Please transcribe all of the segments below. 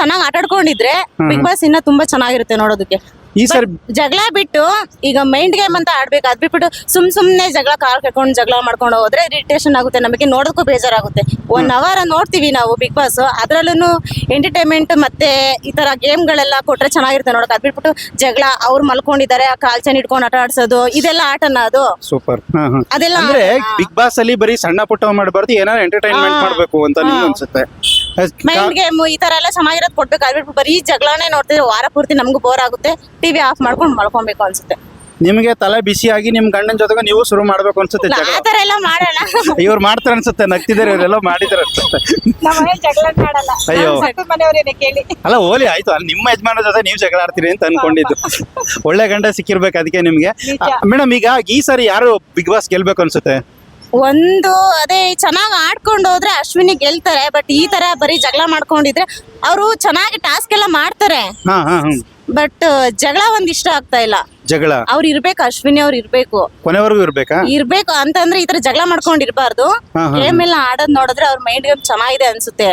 ಚೆನ್ನಾಗಿ ಆಟಾಡ್ಕೊಂಡಿದ್ರೆ big boss ಇನ್ನ ತುಂಬಾ ಚೆನ್ನಾಗಿರುತ್ತೆ ನೋಡೋದಕ್ಕೆ. ಈ ಸರಿ ಜಗಳ ಬಿಟ್ಟು ಈಗ ಮೈಂಡ್ ಗೇಮ್ ಅಂತ ಆಡ್ಬೇಕು ಅದ್ ಬಿಟ್ಬಿಟ್ಟು ಸುಮ್ ಸುಮ್ನೆ ಜಗಳ ಕಾಲ್ ಕಟ್ಕೊಂಡು ಜಗಳ ಮಾಡ್ಕೊಂಡು ಹೋದ್ರೆ ಇರಿಟೇಷನ್ ಆಗುತ್ತೆ ನಮಗೆ ನೋಡೋದಕ್ಕೂ ಬೇಜಾರಾಗುತ್ತೆ. ಒನ್ ಅವರ್ ನೋಡ್ತೀವಿ ನಾವು ಬಿಗ್ ಬಾಸ್ ಅದ್ರಲ್ಲೂ ಎಂಟರ್ಟೈನ್ಮೆಂಟ್ ಮತ್ತೆ ಈ ತರ ಗೇಮ್ಗಳೆಲ್ಲ ಕೊಟ್ರೆ ಚೆನ್ನಾಗಿರುತ್ತೆ ನೋಡಕ್. ಅದ್ ಬಿಟ್ಬಿಟ್ಟು ಜಗಳ ಅವ್ರು ಮಲ್ಕೊಂಡಿದ್ದಾರೆ ಆ ಕಾಲ್ಚನ್ ಇಟ್ಕೊಂಡು ಆಟ ಆಡ್ಸೋದು ಇದೆಲ್ಲ ಆಟನ ಅದು? ಸೂಪರ್. ಅದೆಲ್ಲ ಅಂದ್ರೆ ಬಿಗ್ ಬಾಸ್ ಅಲ್ಲಿ ಬರೀ ಸಣ್ಣ ಪುಟ್ಟ ಮಾಡಬಾರ್ದು ಏನಾದ್ರು ಎಂಟರ್ಟೈನ್ಮೆಂಟ್. ಮಾಡ್ಬೇಕು ಅಂತ. ಅನ್ಸುತ್ತೆ. ಮೈಂಡ್ ಗೇಮ್ ಈ ತರ ಎಲ್ಲ ಚೆನ್ನಾಗಿರೋದು ಕೊಡ್ಬೇಕು ಅದ್ಬಿಟ್ಟು ಬರೀ ಜಗಳನೇ ನೋಡ್ತಿದ್ರೆ ವಾರ ಪೂರ್ತಿ ನಮಗೂ ಬೋರ್ ಆಗುತ್ತೆ. ಟಿವಿ ಆಫ್ ಮಾಡ್ಕೊಂಡು ಮಲ್ಕೊಬೇಕು ಅನ್ಸುತ್ತೆ. ನಿಮ್ಗೆ ತಲೆ ಬಿಸಿಯಾಗಿ ನಿಮ್ ಗಂಡನ ಜೊತೆಗೆ ನೀವು ಶುರು ಮಾಡ್ಬೇಕು ಅನ್ಸುತ್ತೆ ಜಗಳ. ತರ ಎಲ್ಲ ಮಾಡೋಣ. ಇವ್ರು ಮಾಡ್ತಾರೆ ಅನ್ಸುತ್ತೆ ನಗ್ತಿದ್ದಾರೆ ಇವರೆಲ್ಲ ಮಾಡಿದಾರೆ ಅನ್ಸುತ್ತೆ. ಅಯ್ಯೋ. ಅಲ್ಲ ಹೋಲಿ ಆಯ್ತು. ಅಲ್ಲಿ ನಿಮ್ಮ ಯಜಮಾನ ಜೊತೆ ನೀವು ಜಗಳ ಆಡ್ತೀರಿ ಅಂತ ಅನ್ಕೊಂಡಿದ್ದು. ಒಳ್ಳೆ ಗಂಡ ಸಿಕ್ಕಿರ್ಬೇಕು ಅದಕ್ಕೆ ನಿಮ್ಗೆ. ಮೇಡಮ್ ಈಗ ಈ ಸಾರಿ ಯಾರು ಬಿಗ್ ಬಾಸ್ ಗೆಲ್ಬೇಕು ಅನ್ಸುತ್ತೆ? ಒಂದು ಅದೇ ಚೆನ್ನಾಗಿ ಆಡ್ಕೊಂಡು ಹೋದ್ರೆ ಅಶ್ವಿನಿ ಗೆಲ್ತಾರೆ ಬಟ್ ಈ ತರ ಬರೀ ಜಗಳ ಮಾಡ್ಕೊಂಡಿದ್ರೆ ಅವರು ಚೆನ್ನಾಗಿ ಟಾಸ್ಕ್ ಎಲ್ಲ ಮಾಡ್ತಾರೆ. ಬಟ್ ಜಗಳ ಒಂದ್ ಇಷ್ಟ ಆಗ್ತಾ ಇಲ್ಲ. ಜಗಳ? ಅವ್ರು ಇರ್ಬೇಕು ಅಶ್ವಿನಿ ಅವ್ರು ಇರ್ಬೇಕು. ಕೊನೆವರೆಗೂ ಇರ್ಬೇಕಾ? ಇರ್ಬೇಕು ಅಂತಂದ್ರೆ ಈ ತರ ಜಗಳ ಮಾಡ್ಕೊಂಡಿರ್ಬಾರ್ದು. ಗೇಮ್ ಎಲ್ಲ ಆಡೋದ್ ನೋಡಿದ್ರೆ ಅವ್ರ ಮೈಂಡ್ ಗೇಮ್ ಚೆನ್ನಾಗಿದೆ ಅನ್ಸುತ್ತೆ.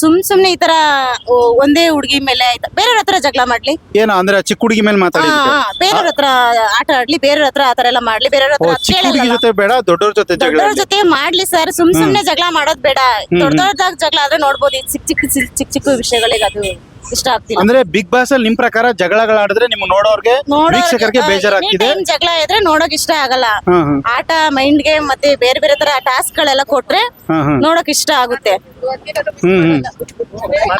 ಸುಮ್ ಸುಮ್ನೆ ಈ ತರ ಒಂದೇ ಹುಡುಗಿ ಮೇಲೆ ಬೇರೆಯವ್ರ ಹತ್ರ ಜಗಳ ಮಾಡ್ಲಿ. ಏನೋ ಅಂದ್ರೆ ಚಿಕ್ಕ ಹುಡುಗಿ ಮೇಲೆ ಹಾ, ಮಾತಾಡಿದ್ರೆ ಹಾ, ಬೇರೆಯವ್ರ ಹತ್ರ ಆಟ ಆಡ್ಲಿ ಬೇರೆಯವ್ರ ಹತ್ರ ಆತರ ಎಲ್ಲ ಮಾಡ್ಲಿ. ಬೇರೆಯವ್ರ ಓ ಹತ್ರ ಚಿಕ್ಕ ಹುಡುಗಿ ಕೇಳಲ್ಲ ಜೊತೆ ಬೇಡ ದೊಡ್ಡವ್ರ ಜೊತೆ ಜಗಳ ದೊಡ್ಡವ್ರ ಜೊತೆ ಮಾಡ್ಲಿ ಸರ್. ಸುಮ್ ಸುಮ್ನೆ ಜಗಳ ಮಾಡೋದ್ ಬೇಡ. ದೊಡ್ಡ ದೊಡ್ಡದಾಗ ಜಗಳ ಆದ್ರೆ ನೋಡ್ಬೋದು. ಈ ಚಿಕ್ಕ ಚಿಕ್ಕ ಚಿಕ್ಕ ಚಿಕ್ಕ ಚಿಕ್ಕ ವಿಷಯಗಳಿಗೆ ಅದು ಇಷ್ಟ ಆಗ್ತಿಲ್ಲ. ಅಂದ್ರೆ ಬಿಗ್ ಬಾಸ್ ಅಲ್ಲಿ ನಿಮ್ ಪ್ರಕಾರ ಜಗಳಗಳಾಡಿದ್ರೆ ನಿಮ್ ನೋಡೋರ್ಗೆ ನೋಡೋರ್ಗೆ, ವೀಕ್ಷಕರಿಗೆ ಬೇಜಾರಾಗ್ತಿದೆ? anytime ಜಗಳ ಇದ್ರೆ ನೋಡೋಕ್ ಇಷ್ಟ ಆಗಲ್ಲ. ಹಾ ಹಾ ಆಟ ಮೈಂಡ್ ಗೇಮ್ ಮತ್ತೆ ಬೇರೆ ಬೇರೆ ತರ ಟಾಸ್ಕ್ ಗಳೆಲ್ಲ ಕೊಟ್ರೆ ಹಾ ಹಾ ನೋಡಕ್ ಇಷ್ಟ ಆಗುತ್ತೆ. ಹ್ಮ್ ಹ್ಮ್.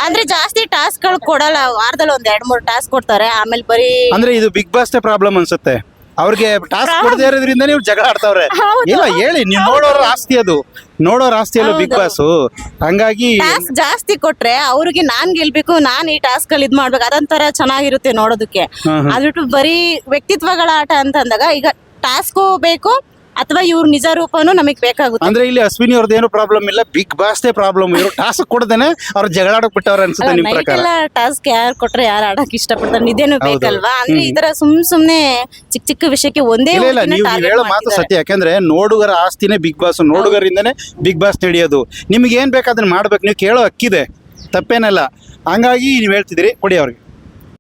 ಅಂದ್ರೆ ಜಾಸ್ತಿ ಟಾಸ್ಕ್ಗಳು ಕೊಡಲ್ಲ. ವಾರದಲ್ಲಿ ಒಂದ್ ಎರಡ್ ಮೂರ್ ಟಾಸ್ಕ್ ಕೊಡ್ತಾರೆ. ಆಮೇಲೆ ಬರೀ ಅಂದ್ರೆ ಇದು ಬಿಗ್ ಬಾಸ್ ಪ್ರಾಬ್ಲಮ್ ಅನ್ಸುತ್ತೆ. ಅವ್ರಿಗೆ ಟಾಸ್ಕ್ ಕೊಡದೇ ಇರೋದ್ರಿಂದ ನೀವು ಜಗಳ ಆಡ್ತಾವ್ರೆ. ಇಲ್ಲ ಹೇಳಿ ನೀವು ನೋಡೋರ ಆಸ್ತಿ ಅದು. ನೋಡೋರ ಆಸ್ತಿ ಅಲ್ಲ ಬಿಗ್ ಬಾಸ್. ಹಂಗಾಗಿ ಟಾಸ್ಕ್ ಜಾಸ್ತಿ ಕೊಟ್ರೆ ಅವ್ರಿಗೆ ನಾನ್ ಗೆಲ್ಬೇಕು ನಾನ್ ಈ ಟಾಸ್ಕ್ ಅಲ್ಲಿ ಇದ್ ಮಾಡ್ಬೇಕು ಅದೊಂಥರ ಚೆನ್ನಾಗಿರುತ್ತೆ ನೋಡೋದಕ್ಕೆ. ಅದ್ಬಿಟ್ಟು ಬರೀ ವ್ಯಕ್ತಿತ್ವಗಳ ಆಟ ಅಂತ ಅಂದಾಗ ಈಗ ಟಾಸ್ಕು ಬೇಕು ಅಥವಾ ಇವ್ರ ನಿಜ ರೂಪನೂ ನಮಗ್ ಬೇಕಾಗುತ್ತೆ. ಅಂದ್ರೆ ಇಲ್ಲಿ ಅಶ್ವಿನಿ ಅವ್ರದ್ದು ಏನು ಪ್ರಾಬ್ಲಮ್ ಇಲ್ಲ ಬಿಗ್ ಬಾಸ್ ಪ್ರಾಬ್ಲಮ್ ಇವರು. ಟಾಸ್ಕ್ ಕೊಡದೇನೆ ಅವ್ರು ಜಗಳಾಡಕ್ ಬಿಟ್ಟವ್ರ ಅನ್ಸುತ್ತೆ ನಿಮ್ ಪ್ರಕಾರ. ಟಾಸ್ಕ್ ಯಾರು ಕೊಟ್ರೆ ಯಾರು ಆಡಕ್ ಇಷ್ಟಪಡ್ತಾರೆ? ಹೌದು. ಬೇಕಲ್ವಾ? ಅಂದ್ರೆ ಈ ತರ ಸುಮ್ ಸುಮ್ನೆ ಚಿಕ್ಕ ಚಿಕ್ಕ ವಿಷಯಕ್ಕೆ ಒಂದೇ ಇಲ್ಲ ಇಲ್ಲ ನೀವು ಹೇಳೋ ಮಾತು ಸತ್ಯ. ಯಾಕಂದ್ರೆ ನೋಡುಗರ ಆಸ್ತಿನೇ ಬಿಗ್ ಬಾಸ್ ನೋಡುಗರಿಂದನೇ ಬಿಗ್ ಬಾಸ್ ನಡೆಯೋದು. ನಿಮ್ಗೆ ಏನ್ ಬೇಕಾದ್ರೆ ಮಾಡ್ಬೇಕು. ನೀವು ಕೇಳೋ ಹಕ್ಕಿದೆ. ತಪ್ಪೇನಲ್ಲ. ಹಂಗಾಗಿ ನೀವು ಹೇಳ್ತಿದ್ದೀರಿ. ಕೊಡಿ ಅವ್ರಿಗೆ.